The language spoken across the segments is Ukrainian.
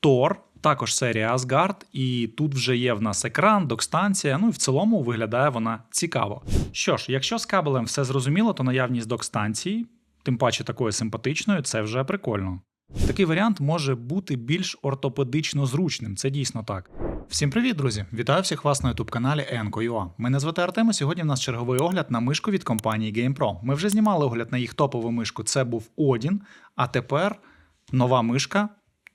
Тор, також серія Asgard, і тут вже є в нас екран, док-станція. Ну і в цілому виглядає вона цікаво. Що ж, якщо з кабелем все зрозуміло, то наявність док-станції, тим паче такою симпатичною, це вже прикольно. Такий варіант може бути більш ортопедично зручним, це дійсно так. Всім привіт, друзі! Вітаю всіх вас на youtube каналі Enco.ua. Мене звати Артем, сьогодні в нас черговий огляд на мишку від компанії GamePro. Ми вже знімали огляд на їх топову мишку, це був Odin, а тепер нова мишка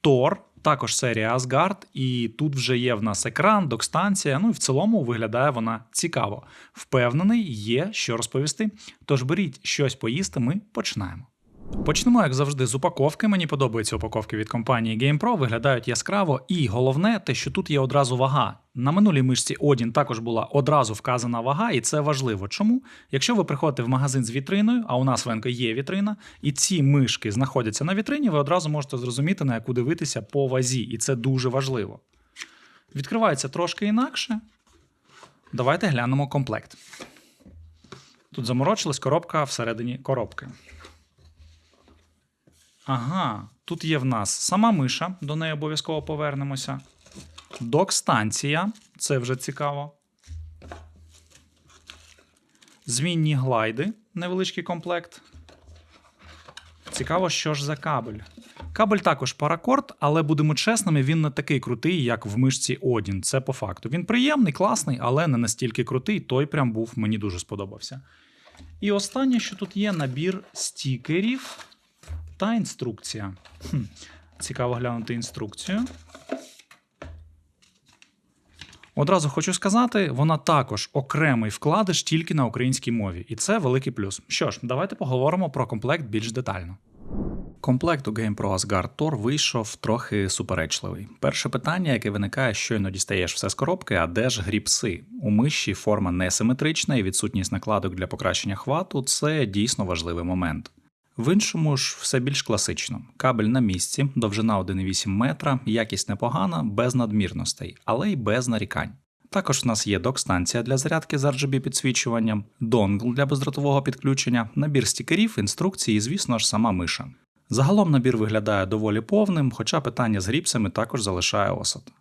Thor, також серія Asgard, і тут вже є в нас екран, док-станція. Ну і в цілому виглядає вона цікаво. Впевнений, є що розповісти. Тож беріть щось поїсти, ми починаємо. Почнемо, як завжди, з упаковки. Мені подобаються упаковки від компанії GamePro, виглядають яскраво. І головне, те, що тут є одразу вага. На минулій мишці Odin також була одразу вказана вага, і це важливо. Чому? Якщо ви приходите в магазин з вітриною, а у нас в Енко є вітрина, і ці мишки знаходяться на вітрині, ви одразу можете зрозуміти, на яку дивитися по вазі, і це дуже важливо. Відкривається трошки інакше. Давайте глянемо комплект. Тут заморочилась коробка всередині коробки. Ага, тут є в нас сама миша, до неї обов'язково повернемося. Док-станція, це вже цікаво. Змінні глайди, невеличкий комплект. Цікаво, що ж за кабель. Кабель також паракорд, але будемо чесними, він не такий крутий, як в мишці Odin. Це по факту. Він приємний, класний, але не настільки крутий. Той прям був, мені дуже сподобався. І останнє, що тут є, набір стікерів та інструкція. Хм. Цікаво глянути інструкцію. Одразу хочу сказати, вона також окремий вкладиш тільки на українській мові, і це великий плюс. Що ж, давайте поговоримо про комплект більш детально. Комплект у GamePro Asgard Tor вийшов трохи суперечливий. Перше питання, яке виникає, щойно дістаєш все з коробки, а де ж гріпси? У миші форма несиметрична і відсутність накладок для покращення хвату це дійсно важливий момент. В іншому ж все більш класично. Кабель на місці, довжина 1,8 метра, якість непогана, без надмірностей, але й без нарікань. Також в нас є док-станція для зарядки з RGB підсвічуванням, донгл для бездротового підключення, набір стікерів, інструкції і, звісно ж, сама миша. Загалом набір виглядає доволі повним, хоча питання з гріпсами також залишає осад.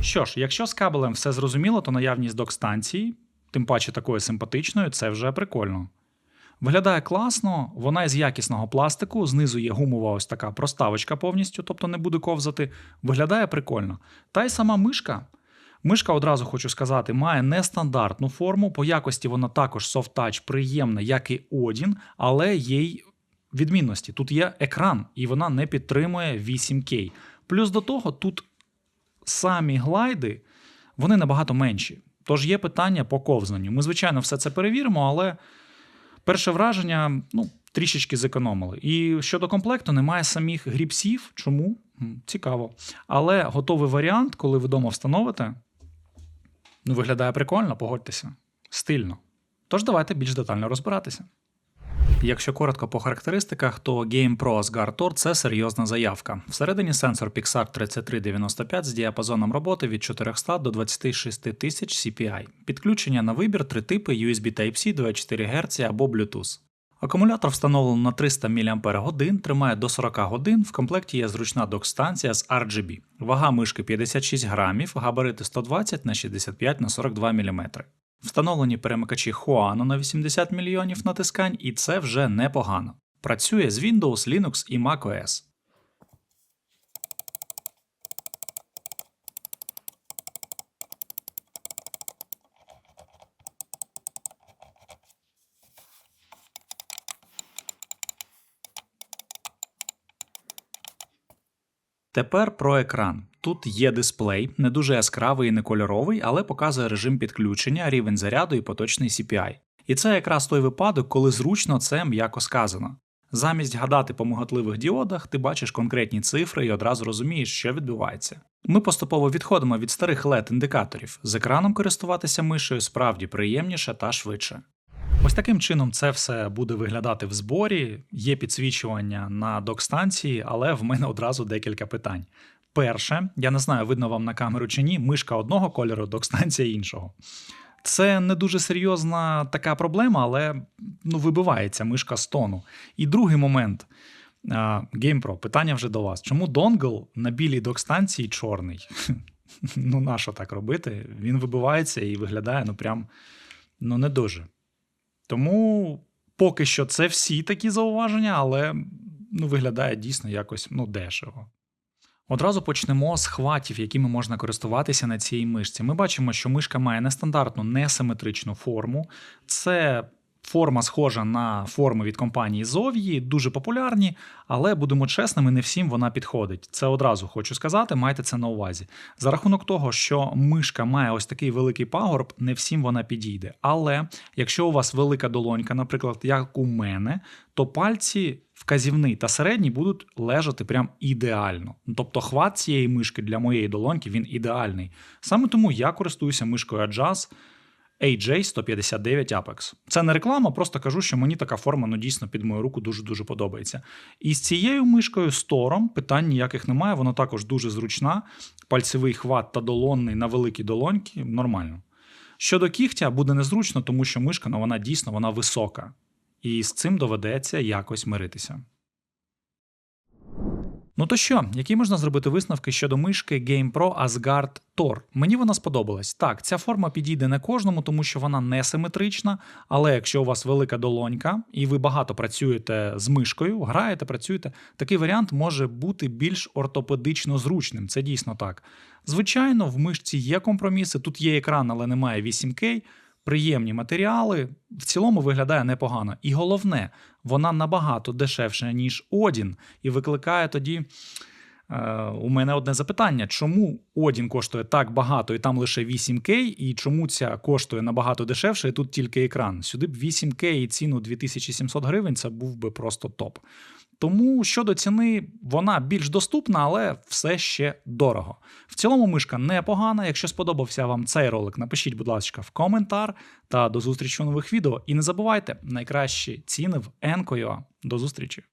Що ж, якщо з кабелем все зрозуміло, то наявність док-станції, тим паче такою симпатичною, це вже прикольно. Виглядає класно, вона із якісного пластику, знизу є гумова ось така проставочка повністю, тобто не буде ковзати. Виглядає прикольно. Та й сама мишка. Мишка, одразу хочу сказати, має нестандартну форму. По якості вона також софт-тач приємна, як і Odin, але є й відмінності. Тут є екран, і вона не підтримує 8К. Плюс до того, тут самі глайди вони набагато менші. Тож є питання по ковзнанню. Ми, звичайно, все це перевіримо, але. Перше враження ну, трішечки зекономили. І щодо комплекту, немає самих гріпсів. Чому? Цікаво. Але готовий варіант, коли ви вдома встановите, ну, виглядає прикольно, погодьтеся, стильно. Тож давайте більш детально розбиратися. Якщо коротко по характеристиках, то GamePro Asgard Tor – це серйозна заявка. Всередині сенсор Pixar 3395 з діапазоном роботи від 400 до 26 тисяч CPI. Підключення на вибір три типи USB Type-C 24 Гц або Bluetooth. Акумулятор встановлено на 300 мАч, тримає до 40 годин. В комплекті є зручна док-станція з RGB. Вага мишки 56 грамів, габарити 120 на 65 на 42 мм. Встановлені перемикачі Huano на 80 мільйонів натискань, і це вже непогано. Працює з Windows, Linux і macOS. Тепер про екран. Тут є дисплей, не дуже яскравий і не кольоровий, але показує режим підключення, рівень заряду і поточний CPI. І це якраз той випадок, коли зручно це м'яко сказано. Замість гадати по миготливих діодах, ти бачиш конкретні цифри і одразу розумієш, що відбувається. Ми поступово відходимо від старих led індикаторів. З екраном користуватися мишею справді приємніше та швидше. Ось таким чином це все буде виглядати в зборі. Є підсвічування на док-станції, але в мене одразу декілька питань. Перше, я не знаю, видно вам на камеру чи ні, мишка одного кольору, док-станція іншого. Це не дуже серйозна така проблема, але ну, вибивається мишка з тону. І другий момент. GamePro, питання вже до вас. Чому донгл на білій док-станції чорний? ну, нащо так робити? Він вибивається і виглядає ну прям ну, не дуже. Тому поки що це всі такі зауваження, але ну, виглядає дійсно якось ну, дешево. Одразу почнемо з хватів, якими можна користуватися на цій мишці. Ми бачимо, що мишка має нестандартну, несиметричну форму. Це форма схожа на форми від компанії Zovie, дуже популярні, але будемо чесними, не всім вона підходить. Це одразу хочу сказати, майте це на увазі. За рахунок того, що мишка має ось такий великий пагорб, не всім вона підійде. Але якщо у вас велика долонька, наприклад, як у мене, то пальці вказівний та середній будуть лежати прям ідеально. Тобто хват цієї мишки для моєї долоньки він ідеальний. Саме тому я користуюся мишкою Adjust AJ159 Apex. Це не реклама, просто кажу, що мені така форма ну, дійсно під мою руку дуже-дуже подобається. І з цією мишкою Storm питань ніяких немає, вона також дуже зручна. Пальцевий хват та долонний на великій долоньки нормально. Щодо кігтя буде незручно, тому що мишка ну, вона дійсно вона висока. І з цим доведеться якось миритися. Ну то що, які можна зробити висновки щодо мишки GamePro Asgard Tor? Мені вона сподобалась. Так, ця форма підійде не кожному, тому що вона не симетрична. Але якщо у вас велика долонька і ви багато працюєте з мишкою, граєте, працюєте, такий варіант може бути більш ортопедично зручним. Це дійсно так. Звичайно, в мишці є компроміси. Тут є екран, але немає 8К. Приємні матеріали в цілому виглядає непогано. І головне, вона набагато дешевша, ніж Одін, і викликає тоді. Е, У мене одне запитання: чому Одін коштує так багато і там лише 8К, і чому ця коштує набагато дешевше, і тут тільки екран? Сюди б 8К і ціну 2700 гривень це був би просто топ. Тому щодо ціни, вона більш доступна, але все ще дорого. В цілому мишка непогана. Якщо сподобався вам цей ролик, напишіть, будь ласка, в коментар та до зустрічі у нових відео. І не забувайте, найкращі ціни в Enco.ua. До зустрічі!